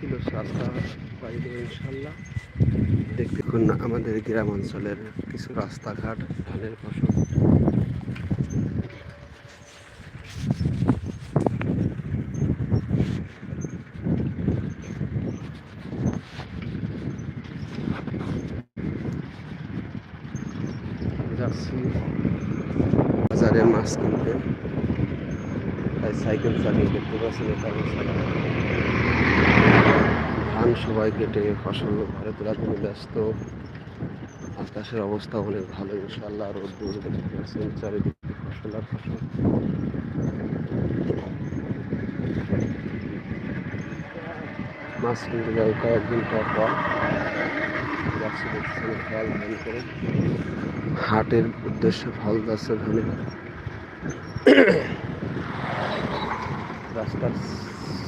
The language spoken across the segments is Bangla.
কিলো রাস্তা পাই ইনশাল্লাহ দেখতে আমাদের গ্রাম অঞ্চলের কিছু রাস্তাঘাট, ধানের ফসল। বাজারে মাছ কিনতে। তাই সাইকেল চালিয়ে দেখতে পাচ্ছি সবাই কেটে ফসল ঘরে তোলার জন্য ব্যস্ত। আকাশের অবস্থা অনেক ভালো ইনশাল্লাহ রোদ দূর চারিদিকে ফসল আর ফসল। মাছ ফল করে। হাটের উদ্দেশ্যে ফল যাচ্ছে ধানে রাস্তার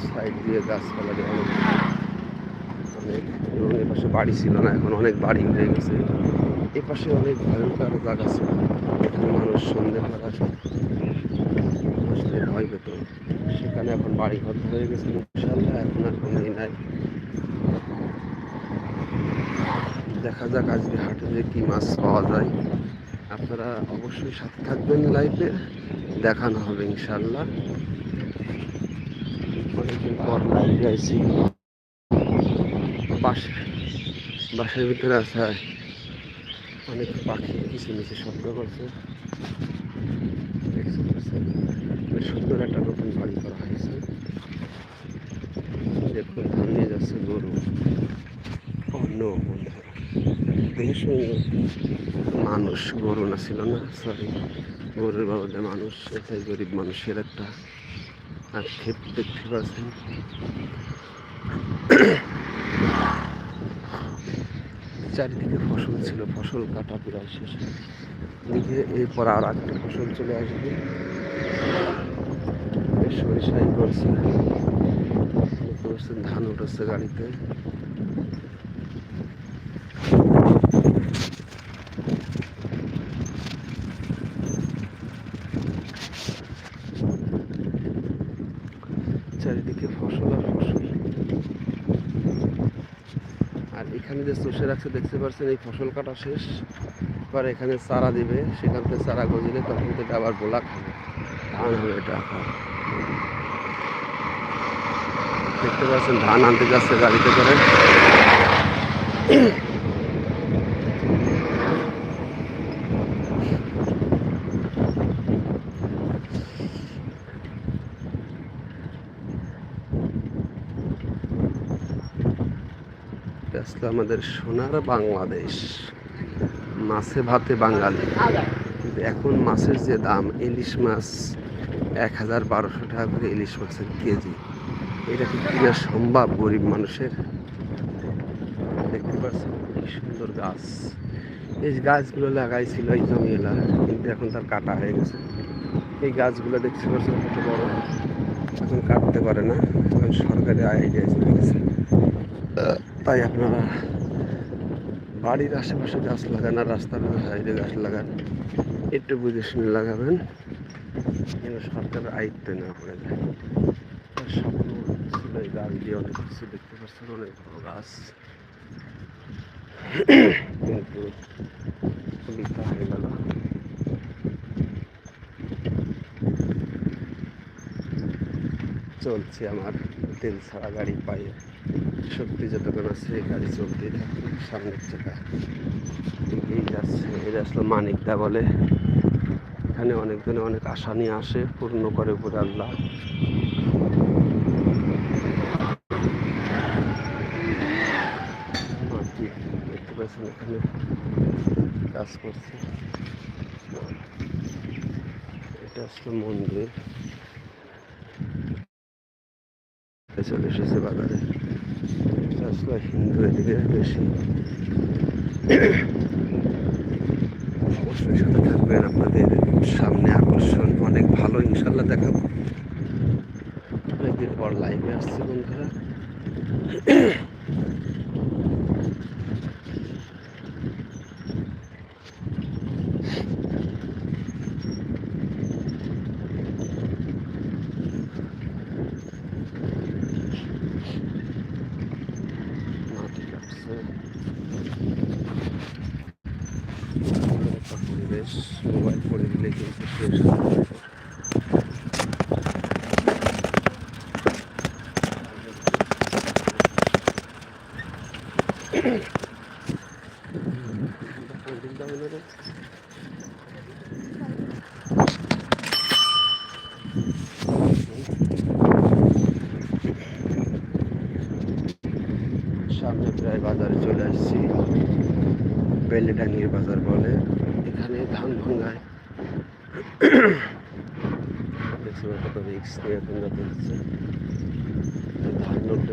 সাইড দিয়ে গাছপালা অনেক অনেক এবং এ পাশে বাড়ি ছিল না, এখন অনেক বাড়ি হয়ে গেছে। এ পাশে অনেক ভয়ঙ্কর জায়গা ছিল এখানে মানুষ সন্ধ্যেবেলা আসলে ভয় পেত। সেখানে এখন বাড়ি ঘর হয়ে গেছে ইনশাল্লাহ এখন আর কোনো নাই। দেখা যাক আজকে হাটে যে কী মাছ পাওয়া যায়। আপনারা অবশ্যই সাথে থাকবেন লাইফে দেখানো হবে ইনশাল্লাহ অনেকদিন পর লাইভে আইছি। বাসা বাসার ভিতরে আছে অনেক পাখি কিচির মিচির শব্দ করছে। সুন্দর একটা নতুন বাড়ি করা হয়েছে। দেখুন ধান নিয়ে যাচ্ছে গরু, অন্য দেখে মানুষ, গরু না, ছিল না সরি গরুর বাবদে মানুষ এটাই গরিব মানুষের একটা আক্ষেপ দেখতে পাচ্ছেন। চারিদিকে ফসল ছিল, ফসল কাটা প্রায় শেষ। দিকে এরপর আর একটা ফসল চলে আসবে। সরিষাই করছে। পাচ্ছেন ধান উঠেছে গাড়িতে। চারিদিকে ফসল আর ফসল। আর এখানে যে চষে রাখছে, দেখতে পাচ্ছেন এই ফসল কাটা শেষ। এবার এখানে চারা দিবে, সেখান থেকে চারা গজিলে তখন থেকে আবার গোলা খাবে। ধান হবে এটা। দেখতে পাচ্ছেন, ধান আনতে যাচ্ছে গাড়িতে করে। আসলে আমাদের সোনার বাংলাদেশ। মাছে ভাতে বাঙালি। কিন্তু এখন মাছের যে দাম, ইলিশ মাছ এক হাজার বারোশো টাকা করে ইলিশ মাছের কেজি। এটা কি কিনা সম্ভব গরিব মানুষের? দেখতে পাচ্ছেন কি সুন্দর গাছ। এই গাছগুলো লাগাইছিল এই জমি এলাকা কিন্তু এখন তার কাটা হয়ে গেছে। এই গাছগুলো দেখতে পাচ্ছেন কত বড়। এখন কাটতে পারে না। এখন সরকারি আইডিয়া চলে গেছে। তাই আপনারা বাড়ির আশেপাশে গাছ লাগান আর রাস্তার সাইডে গাছ লাগান, একটু বুঝে শুনে লাগাবেন যেন সরকারের আয়ত্ত না পড়ে যায় স্বপ্ন ছিল এই গাছ দিয়ে অনেক কিছু দেখতে পাচ্ছেন, অনেক বড় গাছ। কিন্তু হয়ে গেল চলছে আমার তেল ছাড়া গাড়ি পায়ে। শক্তি যতক্ষণ আছে গাড়ি চলতেই থাকে, সামনের চাকা। এগিয়ে যাচ্ছে এটা আসলে মানিকদা বলে। এখানে অনেকজনে অনেক আশা নিয়ে আসে, পূর্ণ করে উপরে আল্লাহ। দেখতে পাচ্ছেন এখানে কাজ করছে। এটা আসলে মন্দির। চলে এসেছে বাজারে। আসলে হিন্দু এদিকে বেশি অবশ্যই সাথে থাকবেন আপনাদের সামনে আকর্ষণ, অনেক ভালো ইনশাল্লাহ দেখাবো। অনেকদিন পর লাইভে আসছে বন্ধুরা আছে সুন্দর একটা পরিবেশ মোবাইল করে দিলে কিন্তু ফ্রেশ সামনে প্রায় বাজারে চলে আসছি বেলেডাঙ্গির বাজার বলে এখানে ধান ভাঙায় দেখছি ওরা কত রিক্স নিয়ে এখন যাতে হচ্ছে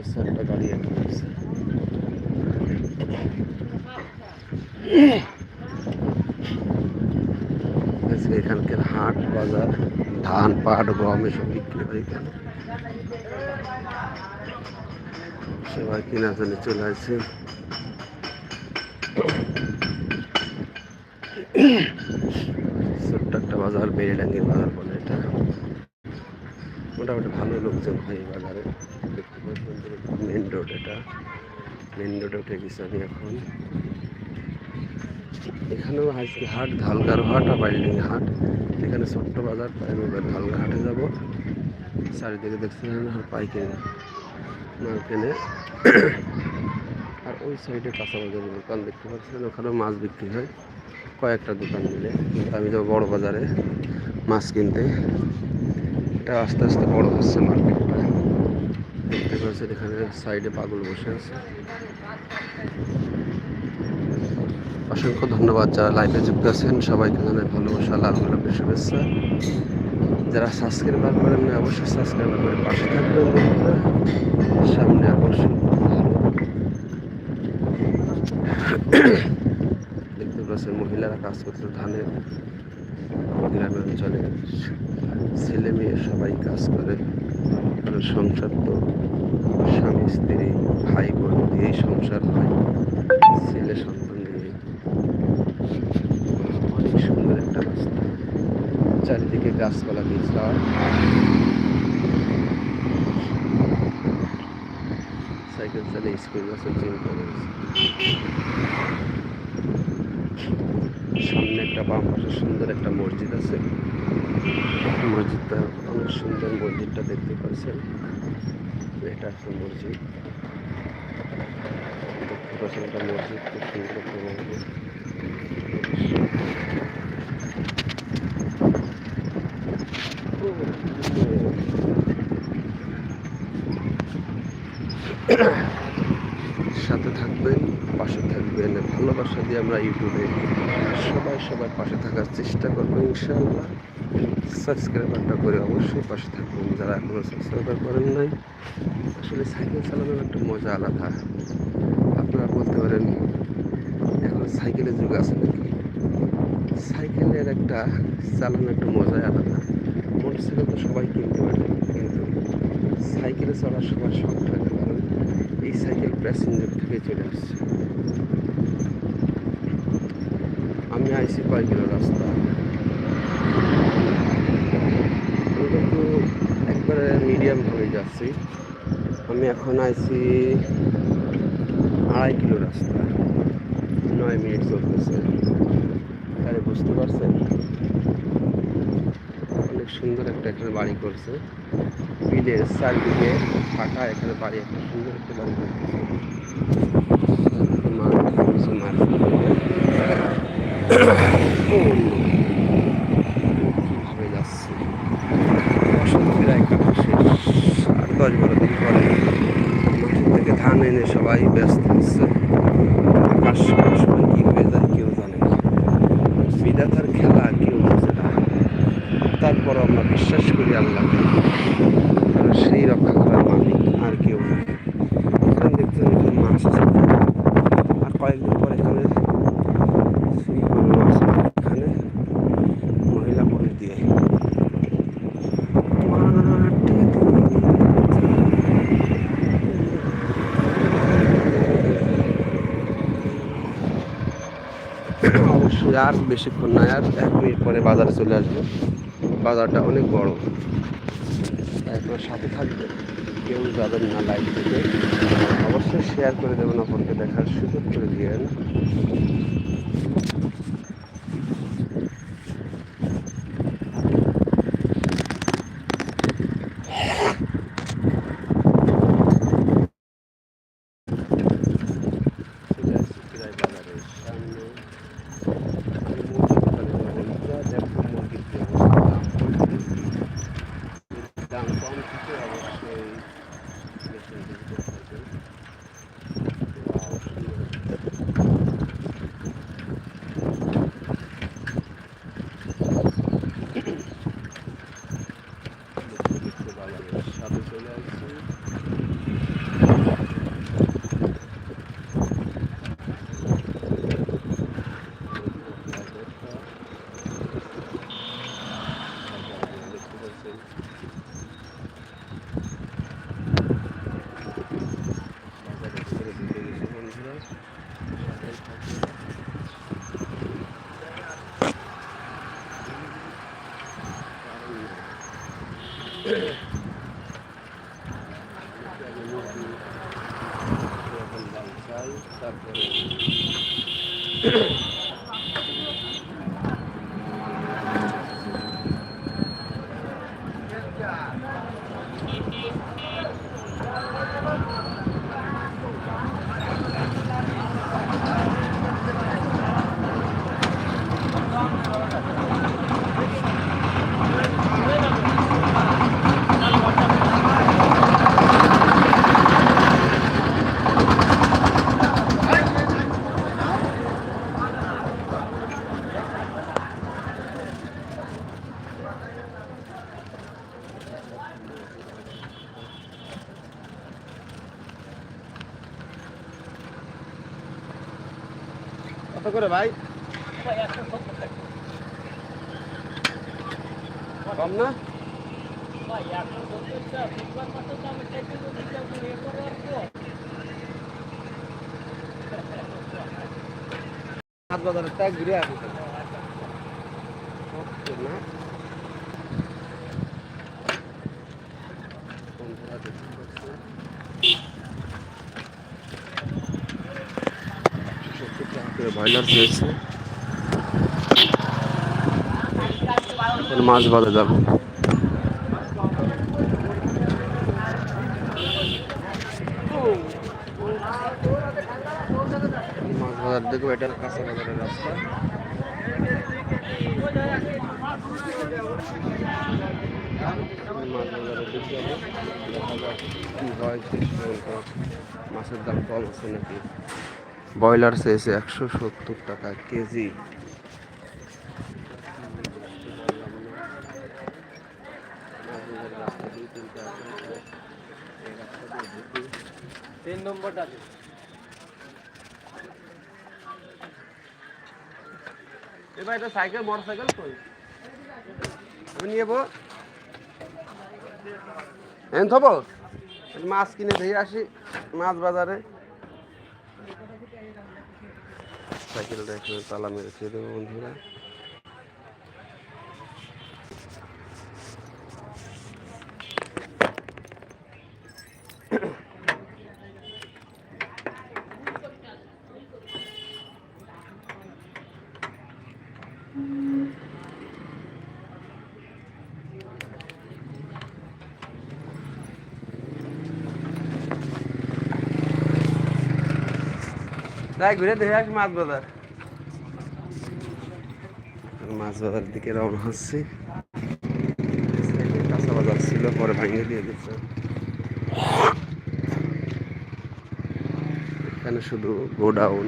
ধান উঠেছে একটা গাড়ি এখন উঠছে আজকে এখানকার হাট বাজার ধান পাট গম এসব বিক্রি হয় এখানে সবাই কেনার জন্য চলে আসছে ছোট্ট একটা বাজার বেড়েডাঙ্গির বাজার বলে এটা মোটামুটি ভালো লোকজন হয় এই বাজারে। মেন রোড এটা। মেন রোডে উঠে গেছি আমি এখন। এখানেও আজকে হাট, ধালগার হাট আর বাইল্ডিং হাট। এখানে ছোট্ট বাজার আমি এবার ধালগার হাটে যাব। চারিদিকে দেখছেন পাইকারি মাল কেনে আর ওই সাইডে কাঁচা বাজারের দোকান দেখতে পাচ্ছেন। ওখানেও মাছ বিক্রি হয়। কয়েকটা দোকান মিলে। আমি যাব বড় বাজারে মাছ কিনতে। এটা আস্তে আস্তে বড় হচ্ছে মার্কেটটা দেখতে পাচ্ছেন এখানে সাইডে পাগল বসে আছে। অসংখ্য ধন্যবাদ যারা লাইভে যুক্ত আছেন। সবাইকে জানাই ভালোবাসা লাল গোলাপের শুভেচ্ছা। যারা সাবস্ক্রাইবার করেন না অবশ্যই সাবস্ক্রাইব করে পাশে থাকবেন। সামনে আকর্ষণ। দেখতে পাচ্ছেন মহিলারা কাজ করছে ধানের। গ্রামের অঞ্চলে ছেলে মেয়ে সবাই কাজ করে। সংসার তো স্বামী, স্ত্রী, ভাই, বোন দিয়েই সংসার হয়। ছেলে সন্তান দিয়ে অনেক সুন্দর একটা রাস্তা। চারিদিকে গাছপালা দিয়ে সাইকেল চালিয়ে স্কুল বাসে চিন্তা করেছে সামনে একটা বাম পাশে সুন্দর একটা মসজিদ আছে। মসজিদটা অনেক সুন্দর মসজিদটা দেখতে পাচ্ছেন। এটা একটা মসজিদ। দেখতে পাচ্ছেন একটা মসজিদ, খুব সুন্দর একটা মসজিদ সাথে থাকবেন পাশে থাকবেন ভালোবাসা দিয়ে আমরা ইউটিউবে সবাই সবার পাশে থাকার চেষ্টা করব, ইনশাআল্লাহ। সাবস্ক্রাইবারটা করে অবশ্যই পাশে থাকবেন যারা এখনও সাবস্ক্রাইবার করেন নাই। আসলে সাইকেল চালানোর একটা মজা আলাদা। আপনারা বলতে পারেন, এখন সাইকেলের যুগ আছে নাকি? সাইকেলের একটা চালানোর একটা মজাই আলাদা। মোটর সাইকেল তো সবাই কিনতে পারে, কিন্তু সাইকেলে চলার সবার শখ থাকে কারণ এই সাইকেল প্যাসেঞ্জার থেকে চলে আসছে। আমি আইসি কয় কিলো রাস্তা? আমি কিন্তু একবারে মিডিয়াম ভাবে যাচ্ছি। আমি এখন আইসি আড়াই কিলো রাস্তা। নয় মিনিট চলতেছে। তাহলে বুঝতে পারছেন? অনেক সুন্দর একটা এখানে বাড়ি করছে। বিলের চারদিকে ফাঁকা এখানে বাড়ি, একটা সুন্দর একটা বাড়ি করতেছে মাঠ কিছু মাঠ ভাবে যাচ্ছে বসন্ত প্রায় কাটা শেষ আর দশ বারো দিন পরে মাঠ থেকে ধান এনে সবাই ব্যস্ত হচ্ছে আকাশ সবার সময় কী হয়ে যায় কেউ জানে না বিধাতার খেলা কেউ বোঝে না তারপর আমরা বিশ্বাস করি আল্লাহকে কারণ সেই রক্ষা করার মালিক আর কেউ নেই এখানে দেখতে নতুন মাছ আছে আর কয়েকদিন পর এখানে সেই গরু মাছ এখানে মহিলা পুলিশ দিয়ে অবশ্যই আর বেশিক্ষণ নয় আর এক মিনিট পরে বাজারে চলে আসবে। বাজারটা অনেক বড়। আপনার সাথে থাকবে। কেউ যাবেন না লাইভ থেকে অবশ্যই শেয়ার করে দেবেন আপনাকে, দেখার সুযোগ করে দিয়েন করে ভাই। কম না? হাত বাজারের ট্যাগ ঘুরে আসবে না বন্ধুরা দেখতে পাচ্ছেন সত্তর টাকা করে ব্রয়লার এখন মাছ বাজে যাবে। মাছ বাজার দেখব, এটা কাঁচা বাজারের রাস্তা। মাছের দাম কম আছে নাকি? ব্রয়লার চেয়েছে একশো সত্তর টাকা কেজি। এবার এটা সাইকেল মোটর সাইকেল আমি মাছ কিনে দিয়ে আসি, মাছ বাজারে। সাইকেলটা রেখে তালা মেরে ছেড়ে দেবো বন্ধুরা। তাই ঘুরে দেখে আসি মাছ বাজার। মাছ বাজার দিকে রওনা হচ্ছে। কাঁচা বাজার ছিল, পরে ভাঙিয়ে দিয়ে দিচ্ছে এখানে শুধু গোডাউন,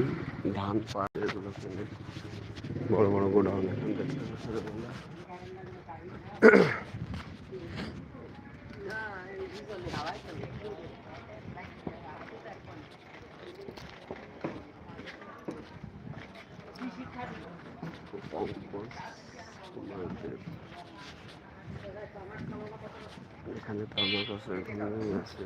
ধান পাট, এগুলো বড় বড় গোডাউন এখান থেকে ছোটবেলা। এখানে তো আমার কাছে এখানেই আছে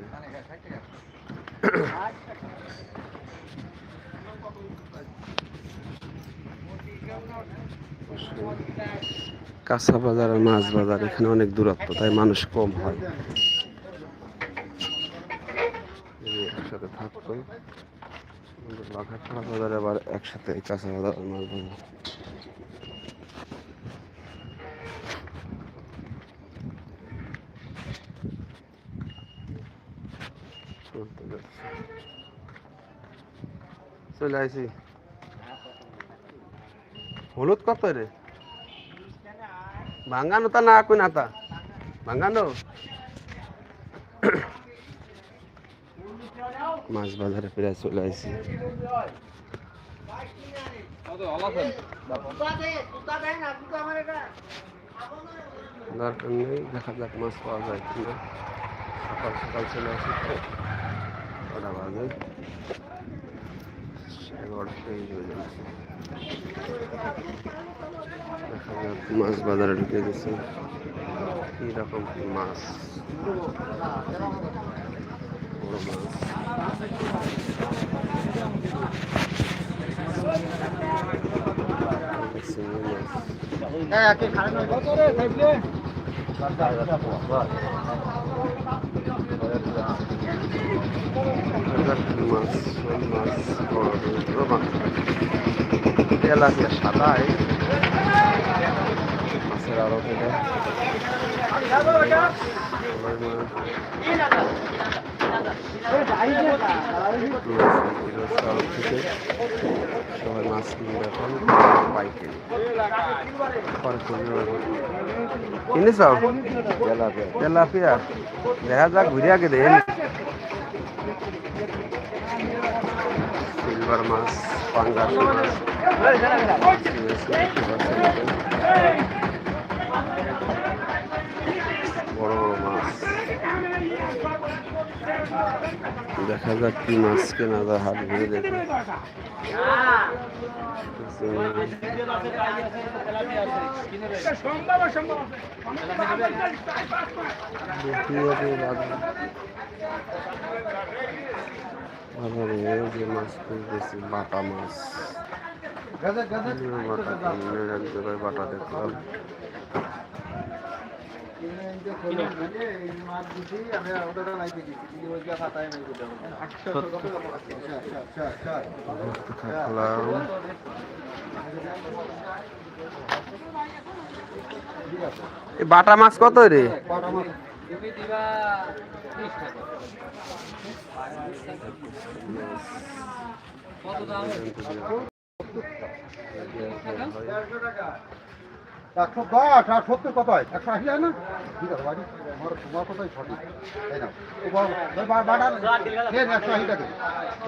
কাঁচা বাজার আর মাছ বাজার এখানে অনেক দূরত্ব, তাই মানুষ কম হয়। একসাথে থাকতো। বাঘারপাড়া বাজারে আবার একসাথে কাঁচা বাজার মাছ বাজার। চলে আসি হলুদ কত রে ভাঙ্গানো তা না কই না তা ভাঙ্গানো মাছ বাজারে প্রায় চলে আসি দরকার নেই দেখা যাক মাছ পাওয়া যায় কিনা সকাল সকাল চলে আসি তো কটা বাজে এগারোটা তেইশ বেজে গেছে। দেখা যাক মাছ বাজারে ঢুকে গেছে। কি রকম মাছ? মাছ। মাছ মাছ তেলাপিয়া সাদা মাছের আরও থেকে সবাই মাছ কিনে পরে করবে কিনেছ তেলাপিয়া দেখা যাক ঘুরে আগে দেন সিলভার মাছ পাঙ্গাস মাছ বড় বড় মাছ দেখা যাক কি মাছ কেনা যায় হাট ঘুরে দেখে। বাজারে যে মাছ খুঁজতেছি বাটা মাছ বাটা কিনে এক জায়গায় বাটা দেখলাম কত একশো দশ আর সত্তর কত হয় একশো আশি হয় না? ঠিক আছে বাড়ি। তোমার তোমার কথাই সঠিক। তাই না বাটার একশো আশি টাকা।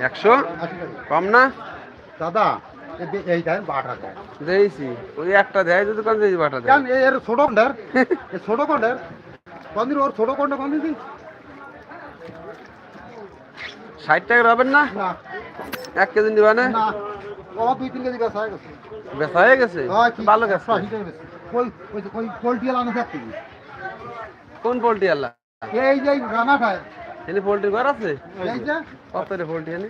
একশো? আশি টাকা কম না? দাদা এই দেন বাটা দেন। দিয়েছি ওই একটা দেয় যদি কম দিয়েছি বাটা দেয়। এ- এর ছোট কন্ডার এ ছোট কন্ডার কন্দির ওর ছোট কন্ডা কন্দি দিই ষাট টাকা হবেন না না এক কেজি নিবা না না ও দুই তিন কেজি বেচা হয়ে গেছে বেচা হয়ে গেছে ভালো গেছে পোল্ট্রি আলানো থাকতে কোন পোল্ট্রি আল্লাহ এই যে রানা খায় এনে পোল্ট্রি ঘর আছে এই যে কত রে পোল্ট্রি এনে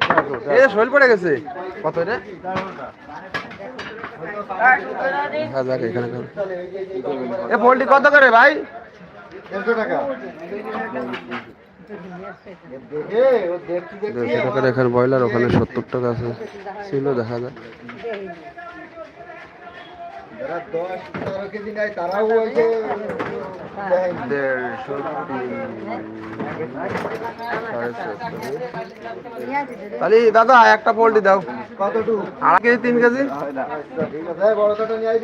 এ শৈল পড়ে গেছে কত রে। এ পোল্ট্রি কত করে ভাই দেড়শো টাকা। দেখে ও দেখছি দেখছি। দেড়শো টাকার এখানে ব্রয়লার ওখানে সত্তর টাকা আছে। ছিল দেখা যাক। যারা দশ তেরো কেজি নেয় তারাও ওই যে দেয়। দেড়শো তিন সাড়ে চারশো। তাহলে দাদা একটা পোল্ট্রি দাও। কতটুকু? আড়াই কেজি তিন কেজি? ঠিক আছে বড় কটা নিয়ে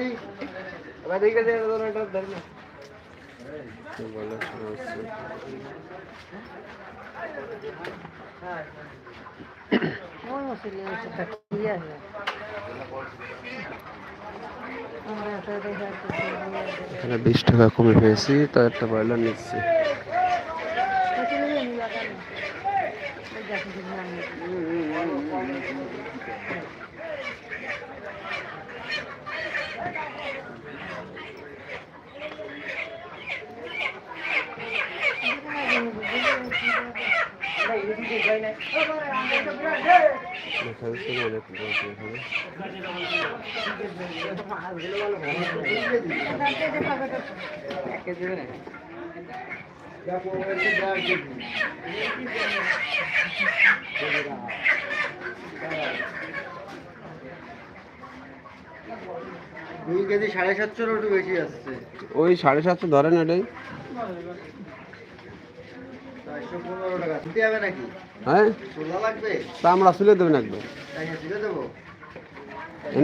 এখানে বিশ টাকা কমে পেয়েছি তো একটা ব্রয়লার নিচ্ছি দেখা যাচ্ছে যে অনেক পোল্ট্রি এখানে দুই কেজি সাড়ে সাতশোর একটু বেশি আসছে। ওই সাড়ে সাতশো ধরেন এটাই। চারশো পনেরো টাকা। দিতে হবে নাকি? হ্যাঁ? আমরা শুলে দেবেন একদম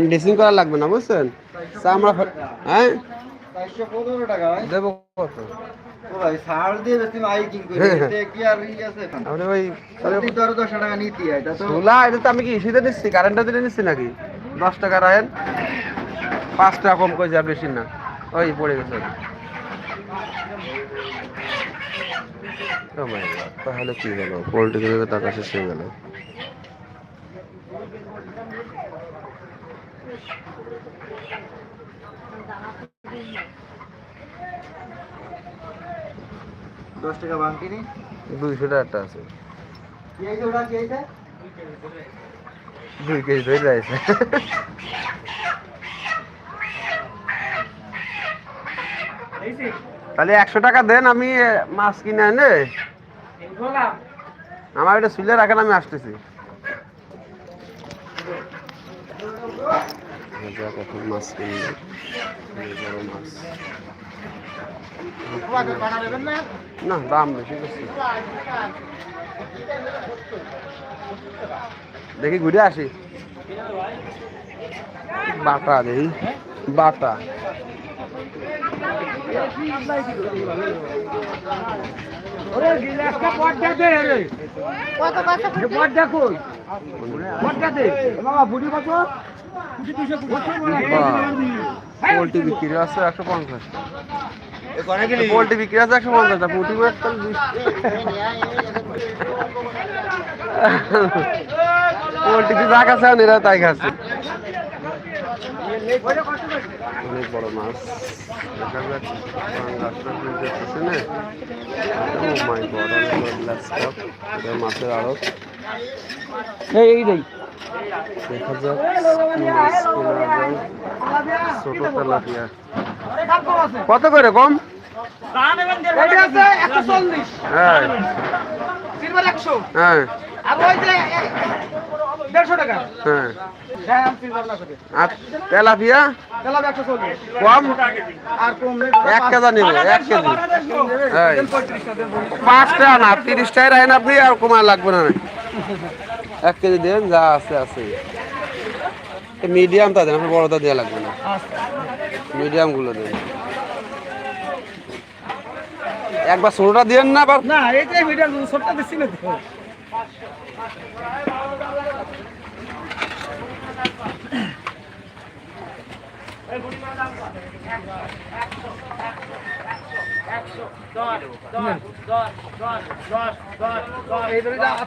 ড্রেসিং করা লাগবে না বুঝছেন? চামড়া হ্যাঁ? দেবো কত? হয় চুলা তো আমি কি নিচ্ছি কারেন্টটা দিলে নিচ্ছি নাকি? দশ টাকা রাখেন পাঁচ টাকা কম করে যা বেশি না। ওই পড়ে গেছে। তাহলে কি হলো? পোল্ট্রি কিনে তো টাকা শেষ হয়ে গেল। দশ টাকা বাংটি নি দুইশো টাকাটা আছে। কি হয়েছে ওটা? কি হয়েছে? দুই কেজি ধরে রয়েছে তাহলে একশো টাকা দেন, আমি মাছ কিনে এনে আমার এটা শুলে রাখেন, আমি আসতেছি। না, দাম বেশি দেখি ঘুরে আসি। বাটা দেখি বাটা। পোলট্রি বিক্রি আছে একশো পঞ্চাশ। পোলট্রি বিক্রি আছে একশো পঞ্চাশ। পুঁটি পোলট্রি কি যা কাছে এরা তাই খাচ্ছে। অনেক বড় মাছ দেখা মাই বড় এটা মাছের আড়ত এই এই দেখা যাক ছোট তেলাপিয়া। কত করে কম? হ্যাঁ। হ্যাঁ। আর ওই যে দেড়শো টাকা। হ্যাঁ। আর তেলাপিয়া? তেলাপ একশো চল্লিশ। কম? আর কম নেই এক কেজি নেব এক কেজি। এই। পাঁচ টাকা না তিরিশ টাকা রাখেন আপনি আর লাগবে না। এক কেজি দেন যা আছে আছে। মিডিয়ামটা দেন আপনার বড়টা দেওয়া লাগবে না। মিডিয়ামগুলো দেন। একবার ষোলোটা দিয়েন না মিডিয়াম ছোটটা দিচ্ছি না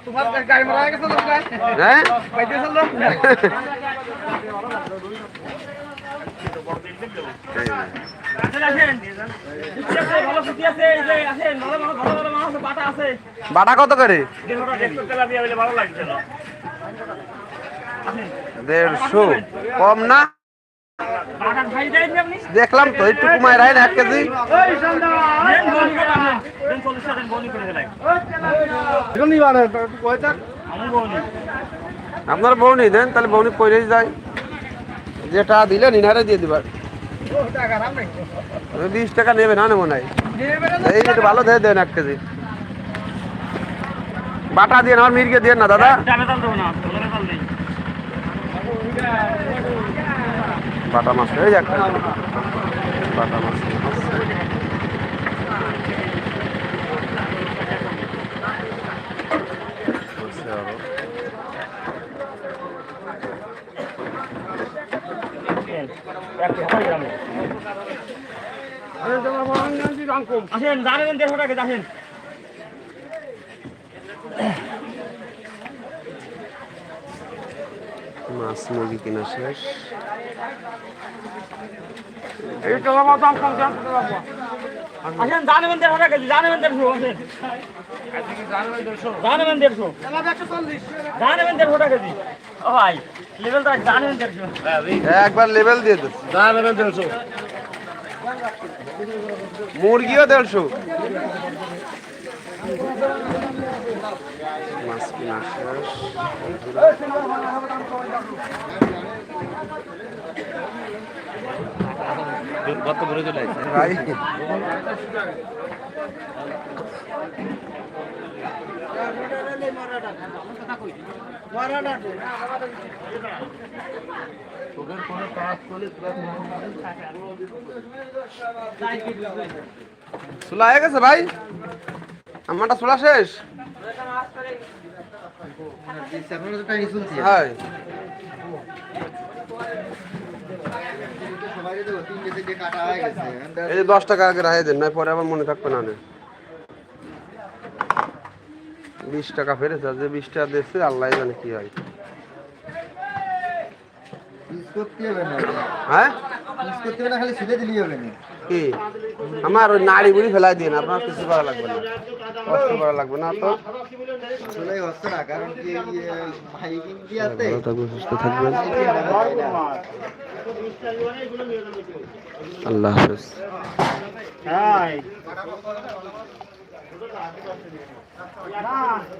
তোমার গাড়ি মারা গেছে হ্যাঁ বাটা কত করে? দেড়শো। কম না? দেখলাম তো একটু কমায় রাখেন এক কেজি। আপনার বউনি দেন তাহলে বউনি পয়লাই যায়। যেটা দিলে নিনারে দিয়ে দিবার। বিশ টাকা নেবে না নেব নাই এই একটু ভালো ধরে দেন এক কেজি। বাটা দিয়ে আমার মির্গে দিয়ে না, দাদা? বাটা মাছ, এই যে একটা। বাটা মাছ। আসেন জানেন দেড়শো টাকা আসেন মাছ মুরগি কেনা শেষ। আসেন, জানেন দেড়শো টাকা জানেন দেড়শো। আসেন জানেন দেড়শো। একশো চল্লিশ জানেন দেড়শো টাকা কেজি। ও ভাই। একবার লেভেল দিয়ে দেন জানেন দেড়শো। মুরগিও দেড়শো। কিনা চুলা হয়ে গেছে ভাই? আমারটা চুলা শেষ? হ্যাঁ সবাই তো তিনটে থেকে কাটা হয়ে গেছে। এই দশ টাকা আগে রাখে দেন না পরে আবার মনে থাকবে না নে। বিশ টাকা ফেরেছে যে বিশ টাকা দিচ্ছে আল্লাহ জানে কি হয়। হ্যাঁ? কি? আমার ওই নাড়ি বুড়ি ফেলাই দিন আপনার কিছু করা লাগবে না। কষ্ট করা লাগবে না তো। আসলেই হচ্ছে না কারণ কি মাইকিং দিয়াতে ভালো থাকবেন সুস্থ থাকবেন। আল্লাহ হাফেজ। Ya.